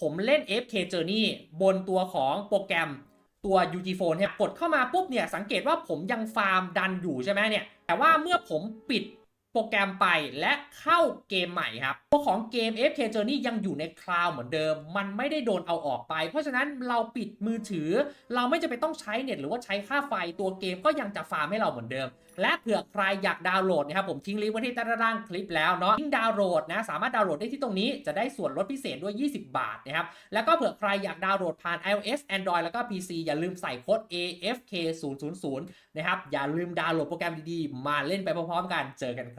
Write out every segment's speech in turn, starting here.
ผมเล่น FK Journey บนตัวของโปรแกรมตัว UG Phone เนี่ยกดเข้ามาปุ๊บเนี่ยสังเกตว่าผมยังฟาร์มดันอยู่ใช่ไหมเนี่ยแต่ว่าเมื่อผมปิด โปรแกรมไปและเข้าเกมใหม่ครับ ตัวของเกม FK Journey ยังอยู่ในคลาวเหมือนเดิม มันไม่ได้โดนเอาออกไป เพราะฉะนั้นเราปิดมือถือ เราไม่จะเป็นต้องใช้เน็ตหรือว่าใช้ค่าไฟตัวเกมก็ยังจะฟาร์มให้เราเหมือนเดิม และเผื่อใครอยากดาวน์โหลดนะครับผมทิ้งลิงก์ไว้ที่ใต้ด้านล่างคลิปแล้วเนาะลิงก์ดาวน์โหลดนะสามารถดาวน์โหลดได้ที่ตรงนี้จะได้ส่วนลดพิเศษด้วย 20 บาทนะครับแล้วก็เผื่อใครอยากดาวน์โหลดผ่าน iOS Android แล้วก็ PC อย่าลืมใส่โค้ด AFK 0 0 0นะครับอย่าลืมดาวน์โหลดโปรแกรมดีๆมาเล่นไปพร้อมๆกันเจอกันค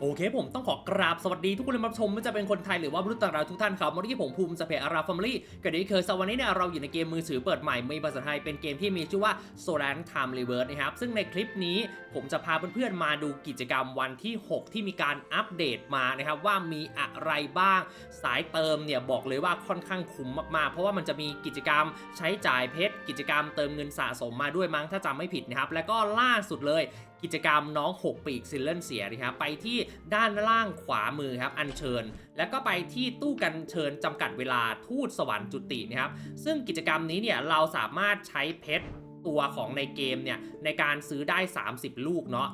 โอเคผมต้องขอกราบสวัสดีทุกคนที่มาชมไม่ว่าจะเป็นคนไทยหรือว่ามนุษย์ต่างดาวทุกท่านครับวันนี้ผมภูมิสเปรอาราฟามิลี่กันนี้คือสวันนี้เนี่ยเราอยู่ในเกมมือถือเปิดใหม่มีภาษาไทยเป็นเกมที่มีชื่อว่า Solar Time Reverse นะครับซึ่งในคลิปนี้ผมจะพาเพื่อนๆมาดูกิจกรรมวันที่ 6 ที่มีการอัปเดตมานะครับว่ามีอะไรบ้างสายเติมเนี่ยบอกเลยว่าค่อนข้างคุ้มมากๆ เพราะว่ามันจะมีกิจกรรมใช้จ่ายเพชรกิจกรรมเติมเงินสะสมมาด้วยมั้งถ้าจำไม่ผิดนะครับแล้วก็ล่าสุดเลยกิจกรรมน้อง 6 ปีกซิลเลนเสียนะครับไปที่ด้านล่างขวามือครับอัญเชิญ แล้วก็ไปที่ตู้กันเชิญจำกัดเวลาทูตสวรรค์จุตินะครับซึ่งกิจกรรมนี้เนี่ยเราสามารถใช้เพชรตัวของในเกมเนี่ยในการซื้อได้ 30 ลูกเนาะ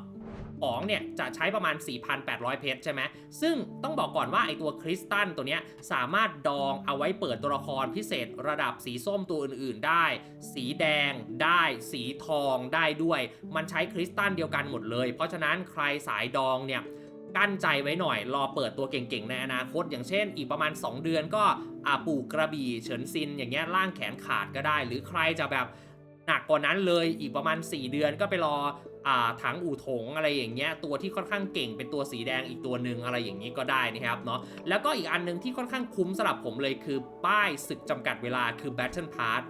ของเนี่ยจะใช้ประมาณ 4,800 เพชรใช่ไหมซึ่งต้องบอกก่อนว่าไอตัวคริสตัลตัวเนี้ยสามารถดองเอาไว้เปิดตัวละครพิเศษระดับสีส้มตัวอื่น ๆ ได้ สีแดงได้ สีทองได้ด้วย มันใช้คริสตัลเดียวกันหมดเลย เพราะฉะนั้นใครสายดองเนี่ยกั้นใจไว้หน่อย รอเปิดตัวเก่งๆ ในอนาคต อย่างเช่น อีกประมาณ 2 เดือนก็อาปลูกกระบี่เฉินซิน อย่างเงี้ยล่างแขนขาดก็ได้ หรือใครจะแบบหนักกว่านั้นเลยอีกประมาณ 4 เดือนก็ไปรอ ถังอู่ถงอะไรอย่างเงี้ยตัวที่ค่อนข้างเก่งเป็นตัวสีแดงอีกตัวหนึ่งอะไรอย่างนี้ก็ได้นะครับเนาะแล้วก็อีกอันหนึงที่ค่อนข้างคุ้มสำหรับผมเลยคือป้ายศึกจำกัดเวลาคือ Battle Pass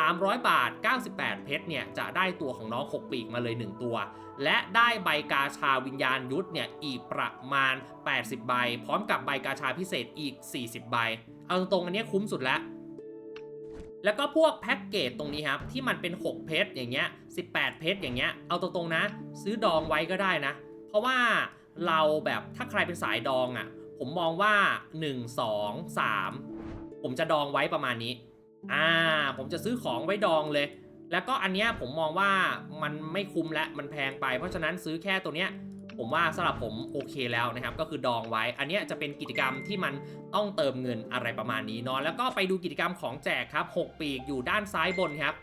300 บาท 98 เพชรเนี่ยจะได้ตัวของน้อง 6 ปีกมาเลย 1 ตัว และได้ใบกาชาวิญญาณยุทธเนี่ยอีกประมาณ 80 ใบ พร้อมกับใบกาชาพิเศษอีก 40 ใบ เอาตรงๆอันนี้คุ้มสุดแล้ว แล้วก็พวกแพ็กเกจตรงนี้ครับที่มันเป็น 6 เพชรอย่างเงี้ย18 เพชรอย่างเงี้ยเอาตรงๆนะ ซื้อดองไว้ก็ได้นะ เพราะว่าเราแบบถ้าใครเป็นสายดองอะ่ะ ผมมองว่า 1 2 3 ผมจะดองไว้ประมาณนี้อ่าผมจะซื้อของไว้ดองเลย แล้วก็อันเนี้ยผมมองว่ามันไม่คุ้มและมันแพงไป เพราะฉะนั้นซื้อแค่ตัวเนี้ย ผมว่าสำหรับผมโอเคแล้วนะครับ ก็คือดองไว้ อันเนี้ยจะเป็นกิจกรรมที่มันต้องเติมเงินอะไรประมาณนี้เนาะแล้วก็ไปดูกิจกรรมของแจกครับ 6 ปีกอยู่ด้านซ้ายบนครับ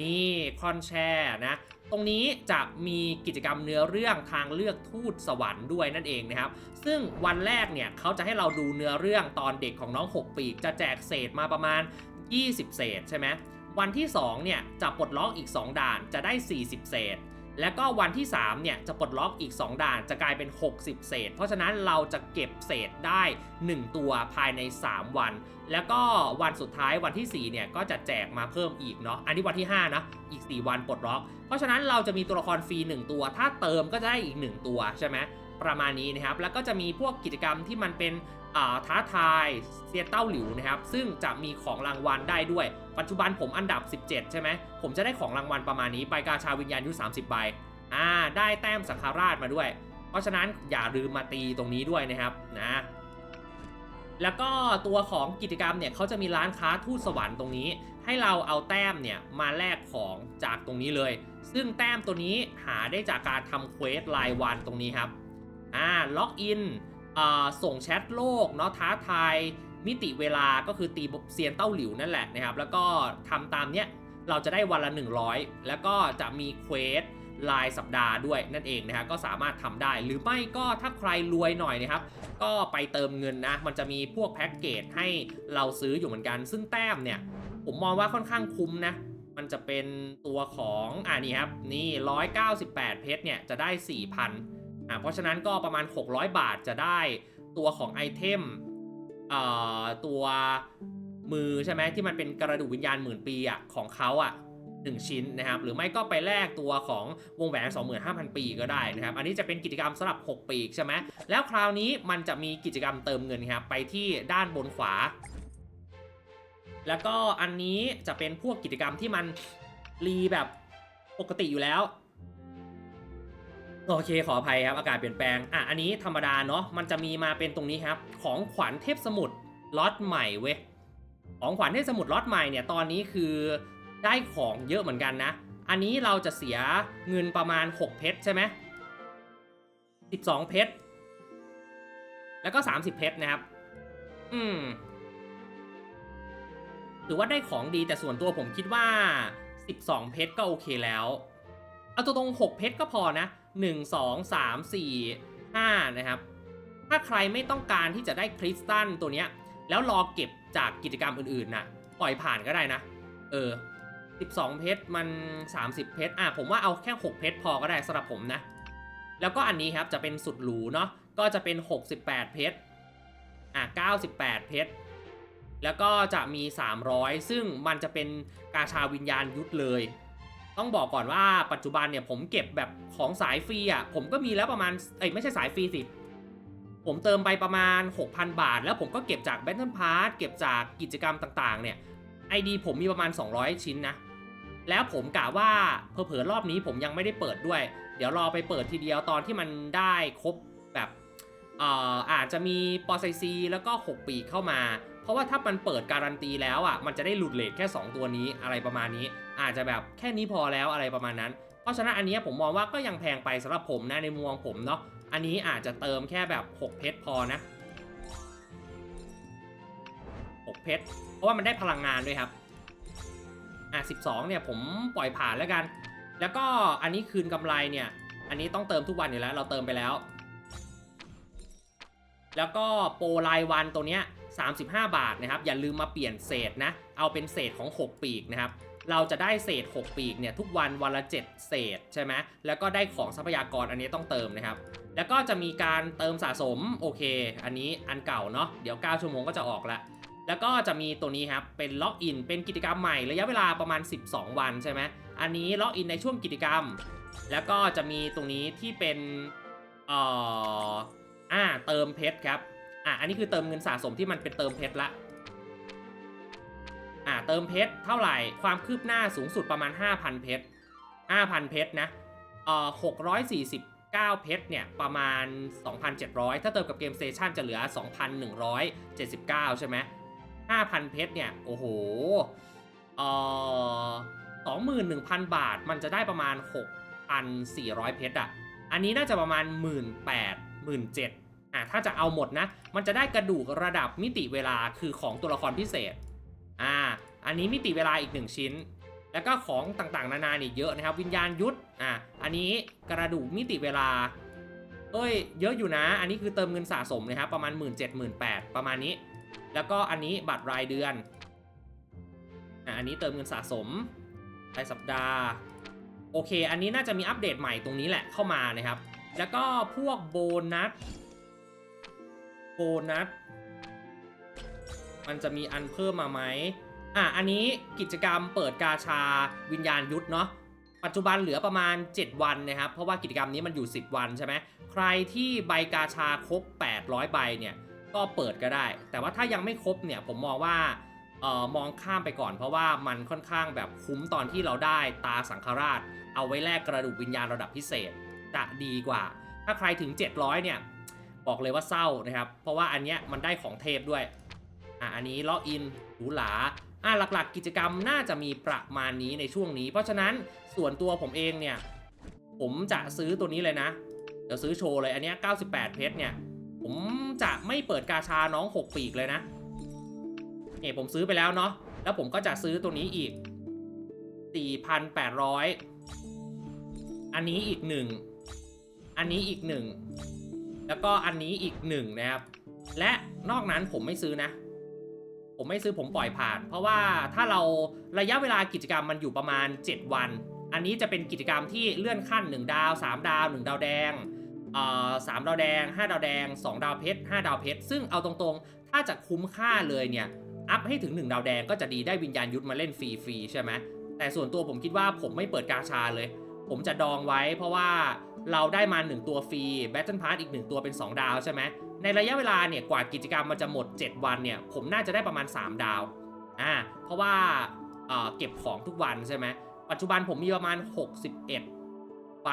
นี่คอนแชร์นะตรงนี้จะมีกิจกรรมเนื้อเรื่องทางเลือกทูตสวรรค์ด้วยนั่นเองนะครับ ซึ่งวันแรกเนี่ยเขาจะให้เราดูเนื้อเรื่องตอนเด็กของน้อง 6 ปีก จะแจกเศษมาประมาณ 20 เศษใช่ไหมวันที่ 2 เนี่ยจะปลดล็อกอีก 2 ด่านจะได้ 40 เศษ แล้วก็วันที่3เนี่ยจะปลดล็อกอีก 2 ด่านจะกลายเป็น 60 เศษ เพราะฉะนั้นเราจะเก็บเศษได้ 1 ตัวภายใน 3 วัน แล้วก็วันสุดท้ายวันที่4เนี่ยก็จะแจกมาเพิ่มอีกเนาะอันนี้วันที่5นะอีก 4 วันปลดล็อก เพราะฉะนั้นเราจะมีตัวละครฟรี 1 ตัว ถ้าเติมก็จะได้อีก 1 ตัวใช่ไหมประมาณนี้นะครับแล้วก็จะมีพวกกิจกรรมที่มันเป็น ท้าทายเซียเต้าหลิวนะครับซึ่งจะมีของรางวัลได้ด้วย ปัจจุบันผมอันดับ 17 ใช่ไหมผมจะได้ของรางวัลประมาณนี้ใบกาชาวิญญาณยุทธ30 ใบอ่าได้แต้มสังฆราชมาด้วย เพราะฉะนั้นอย่าลืมมาตีตรงนี้ด้วยนะครับนะแล้วก็ตัวของกิจกรรมเนี่ยเขาจะมีร้านค้าทูตสวรรค์ตรงนี้ ให้เราเอาแต้มเนี่ยมาแลกของจากตรงนี้เลย ซึ่งแต้มตัวนี้หาได้จากการทำเควสรายวันตรงนี้ครับอ่าล็อกอิน ส่งแชทโลกเนาะท้าทายมิติเวลาก็คือตีเซียนเต้าหลิวนั่นแหละนะครับ แล้วก็ทำตามเนี้ยเราจะได้วันละ 100 แล้วก็จะมีเควสรายสัปดาห์ด้วยนั่นเองนะครับก็สามารถทำได้หรือไม่ก็ถ้าใครรวยหน่อยนะครับ ก็ไปเติมเงินนะ มันจะมีพวกแพ็กเกจให้เราซื้ออยู่เหมือนกัน ซึ่งแต้มเนี่ย ผมมองว่าค่อนข้างคุ้มนะ มันจะเป็นตัวของอ่านี่ครับ นี่ 198 เพชรเนี่ย จะได้ 4,000 อ่าเพราะฉะนั้นก็ประมาณ 600 บาทจะได้ตัวของไอเทมเอ่อตัวมือใช่ไหมที่มันเป็นกระดูกวิญญาณหมื่นปีอะของเขาอะ1 ชิ้นนะครับ หรือไม่ก็ไปแลกตัวของวงแหวน 25,000 ปีก็ได้นะครับ อันนี้จะเป็นกิจกรรมสำหรับ 6 ปีใช่ไหมแล้วคราวนี้มันจะมีกิจกรรมเติมเงินครับ ไปที่ด้านบนขวา แล้วก็อันนี้จะเป็นพวกกิจกรรมที่มันรีแบบปกติอยู่แล้ว โอเคขออภัยครับอากาศเปลี่ยนแปลงอะอันนี้ธรรมดาเนาะมันจะมีมาเป็นตรงนี้ครับ ของขวัญเทพสมุทรล็อตใหม่เว้ยของขวัญเทพสมุทรล็อตใหม่เนี่ยตอนนี้คือได้ของเยอะเหมือนกันนะ อันนี้เราจะเสียเงินประมาณ 6 เพชรใช่ไหม12 เพชรแล้วก็ 30 เพชรนะครับ อืมถือว่าได้ของดีแต่ส่วนตัวผมคิดว่า 12 เพชรก็โอเคแล้ว เอาตัวตรง 6 เพชรก็พอนะ 1 2 3 4 5 นะครับ ถ้าใครไม่ต้องการที่จะได้คริสตัลตัวเนี้ย แล้วรอเก็บจากกิจกรรมอื่นๆนะปล่อยผ่านก็ได้นะ เออ 12 เพชรมัน 30 เพชรอะผมว่าเอาแค่ 6 เพชรพอก็ได้สำหรับผมนะ แล้วก็อันนี้ครับจะเป็นสุดหรูเนาะก็จะเป็น 68 เพชรอะ98 เพชรแล้วก็จะมี 300 ซึ่งมันจะเป็นกาชาวิญญาณยุทธเลย ต้องบอกก่อนว่าปัจจุบันเนี่ยผมเก็บแบบของสายฟรีอะผมก็มีแล้วประมาณเอ้ยไม่ใช่สายฟรีสิ ผมเติมไปประมาณ 6,000 บาท แล้วผมก็เก็บจาก Battle Pass เก็บจากกิจกรรมต่างๆ เนี่ย ID ผมมีประมาณ 200 ชิ้นนะ แล้วผมกะว่าเผลอๆรอบนี้ผมยังไม่ได้เปิดด้วย เดี๋ยวรอไปเปิดทีเดียวตอนที่มันได้ครบแบบเอออาจจะมีปอไซซีแล้วก็ 6 ปีเข้ามา ราะว่าถ้ามันเปิดการันตีแล้วอะมันจะได้หลุดเลทแค่ 2 ตัวนี้อะไรประมาณนี้ อาจจะแบบแค่นี้พอแล้วอะไรประมาณนั้น เพราะฉะนั้นอันนี้ผมมองว่าก็ยังแพงไปสำหรับผมนะในมุมมองผมเนาะอันนี้อาจจะเติมแค่แบบ 6 เพชรพอนะ 6 เพชรเพราะว่ามันได้พลังงานด้วยครับอะ12 เนี่ยผมปล่อยผ่านแล้วกัน แล้วก็อันนี้คืนกำไรเนี่ย อันนี้ต้องเติมทุกวันอยู่แล้ว เราเติมไปแล้ว แล้วก็โปรรายวันตัวเนี้ย 35 บาทนะครับ อย่าลืมมาเปลี่ยนเศษนะ เอาเป็นเศษของ 6 ปีกนะครับ เราจะได้เศษ 6 ปีกเนี่ยทุกวันวันละ 7 เศษใช่ไหมแล้วก็ได้ของทรัพยากรอันนี้ต้องเติมนะครับ แล้วก็จะมีการเติมสะสมโอเค อันนี้อันเก่าเนาะ เดี๋ยว 9 ชั่วโมงก็จะออกล้วแล้วก็จะมีตัวนี้ครับ เป็นล็อกอิน เป็นกิจกรรมใหม่ระยะเวลาประมาณ 12 วันใช่ไหมอันนี้ล็อกอินในช่วงกิจกรรม แล้วก็จะมีตรงนี้ที่เป็นเอ่ออ่าเติมเพชรครับ อ่าอันนี้คือเติมเงินสะสมที่มันเป็นเติมเพชรละอ่าเติมเพชรเท่าไหร่ความคืบหน้าสูงสุดประมาณ 5,000 เพชร 5,000 เพชรนะเอ่อ649 เพชรเนี่ยประมาณ 2,700 ถ้าเติมกับเกมสเตชันจะเหลือ 2,179 ใช่ไหม5,000 เพชรเนี่ยโอ้โหเอ่อ21,000 บาทมันจะได้ประมาณ 6,400 เพชรอะอันนี้น่าจะประมาณ 18,000 17,000 อะถ้าจะเอาหมดนะ มันจะได้กระดูกระดับมิติเวลาคือของตัวละครพิเศษ อ่า อันนี้มิติเวลาอีก 1 ชิ้น แล้วก็ของต่างๆ นานานี่เยอะนะครับ วิญญาณยุทธอะอันนี้กระดูกมิติเวลา เอ้ย เยอะอยู่นะ อันนี้คือเติมเงินสะสมนะครับประมาณ 1 7 0 0 0 8ประมาณนี้ แล้วก็อันนี้บัตรรายเดือนอะอันนี้เติมเงินสะสมรายสัปดาห์ โอเค อันนี้น่าจะมีอัปเดตใหม่ตรงนี้แหละเข้ามานะครับ แล้วก็พวกโบนัส โบนัส มันจะมีอันเพิ่มมาไหมอะ อันนี้กิจกรรมเปิดกาชาวิญญาณยุทธเนาะ ปัจจุบันเหลือประมาณ 7 วันนะครับ เพราะว่ากิจกรรมนี้มันอยู่ 10 วันใช่ไหม ใครที่ใบกาชาครบ 800 ใบเนี่ย ก็เปิดก็ได้ แต่ว่าถ้ายังไม่ครบเนี่ย ผมมองว่าเอ่อมองข้ามไปก่อนเพราะว่ามันค่อนข้างแบบคุ้มตอนที่เราได้ตาสังฆราช เอาไว้แลกกระดูกวิญญาณระดับพิเศษจะดีกว่า ถ้าใครถึง 700 เนี่ย บอกเลยว่าเศร้านะครับ เพราะว่าอันเนี้ยมันได้ของเทพด้วย อะอันนี้ล็อกอินหรูหราอะหลักๆ กิจกรรมน่าจะมีประมาณนี้ในช่วงนี้ เพราะฉะนั้นส่วนตัวผมเองเนี่ย ผมจะซื้อตัวนี้เลยนะ เดี๋ยวซื้อโชว์เลยอันเนี้ย98 เพชรเนี่ย ผมจะไม่เปิดกาชาน้อง 6 ปีกเลยนะเนี่ยผมซื้อไปแล้วเนาะแล้วผมก็จะซื้อตัวนี้อีก 4,800 อันนี้อีกหนึ่งอันนี้อีกหนึ่ง แล้วก็อันนี้อีกหนึ่งนะครับ และนอกนั้นผมไม่ซื้อนะ ผมไม่ซื้อผมปล่อยผ่าน เพราะว่าถ้าเราระยะเวลากิจกรรมมันอยู่ประมาณ 7 วัน อันนี้จะเป็นกิจกรรมที่เลื่อนขั้น 1 ดาว 3 ดาว 1 ดาวแดงเอ่อสามดาวแดง 5 ดาวแดง 2 ดาวเพชร 5 ดาวเพชร ซึ่งเอาตรงๆ ถ้าจะคุ้มค่าเลยเนี่ย อัพให้ถึง 1 ดาวแดงก็จะดีได้วิญญาณยุทธมาเล่นฟรีๆใช่ไหมแต่ส่วนตัวผมคิดว่าผมไม่เปิดกาชาเลย ผมจะดองไว้เพราะว่า เราได้มา 1 ตัวฟรีแบทเทิลพาร์ตอีก 1 ตัวเป็น 2 ดาวใช่ไหม ในระยะเวลาเนี่ยกว่ากิจกรรมมันจะหมด 7 วันเนี่ย ผมน่าจะได้ประมาณ 3 ดาว อ่า เพราะว่าเอ่อเก็บของทุกวันใช่ไหม ปัจจุบันผมมีประมาณ 61 ไป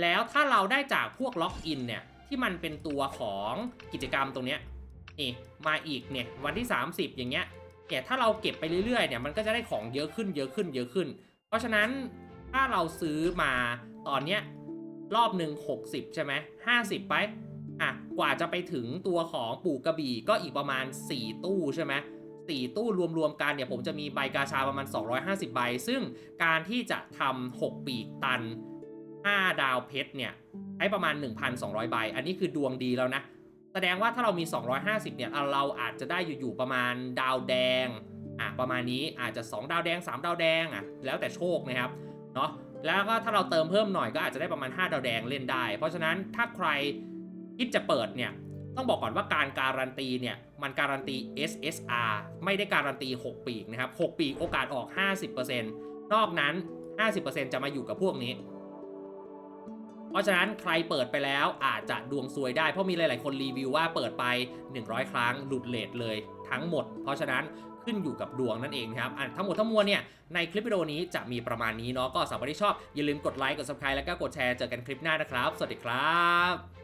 แล้วถ้าเราได้จากพวกล็อกอินเนี่ย ที่มันเป็นตัวของกิจกรรมตรงเนี้ย นี่ มาอีกเนี่ย วันที่ 30 อย่างเงี้ย เนี่ย ถ้าเราเก็บไปเรื่อยๆ เนี่ย มันก็จะได้ของเยอะขึ้น เยอะขึ้น เยอะขึ้น เพราะฉะนั้น ถ้าเราซื้อมาตอนเนี้ย รอบหนึ่ง60 ใช่ไหม50ไปอะกว่าจะไปถึงตัวของปู่กระบี่ก็อีกประมาณ 4 ตู้ใช่ไหมสี่ตู้รวมๆกันเนี่ยผมจะมีใบกาชาประมาณ 250 ใบ ซึ่งการที่จะทำ6 ปีกตัน 5 ดาวเพชรเนี่ยใช้ประมาณ 1,200 ใบ อันนี้คือดวงดีแล้วนะ แสดงว่าถ้าเรามี 250 เนี่ย เราอาจจะได้อยู่ๆประมาณดาวแดง อะประมาณนี้อาจจะ 2 ดาวแดง 3 ดาวแดงอะแล้วแต่โชคนะครับ เนาะ แล้วก็ถ้าเราเติมเพิ่มหน่อยก็อาจจะได้ประมาณ 5 ดาวแดงเล่นได้ เพราะฉะนั้นถ้าใครคิดจะเปิดเนี่ยต้องบอกก่อนว่าการการันตีเนี่ยมันการันตี SSR ไม่ได้การันตี 6 ปีกนะครับ 6 ปีกโอกาสออก 50%นอกนั้น 50%จะมาอยู่กับพวกนี้ เพราะฉะนั้นใครเปิดไปแล้วอาจจะดวงซวยได้ เพราะมีหลาย ๆ คนรีวิวว่าเปิดไป 100 ครั้งหลุดเลทเลยทั้งหมด เพราะฉะนั้น ขึ้นอยู่กับดวงนั่นเองนะครับทั้งหมดทั้งมวลเนี่ยในคลิปวิดีโอนี้จะมีประมาณนี้เนาะก็สำหรับที่ชอบอย่าลืมกดไลค์กด subscribe แล้วก็กดแชร์เจอกันคลิปหน้านะครับ สวัสดีครับ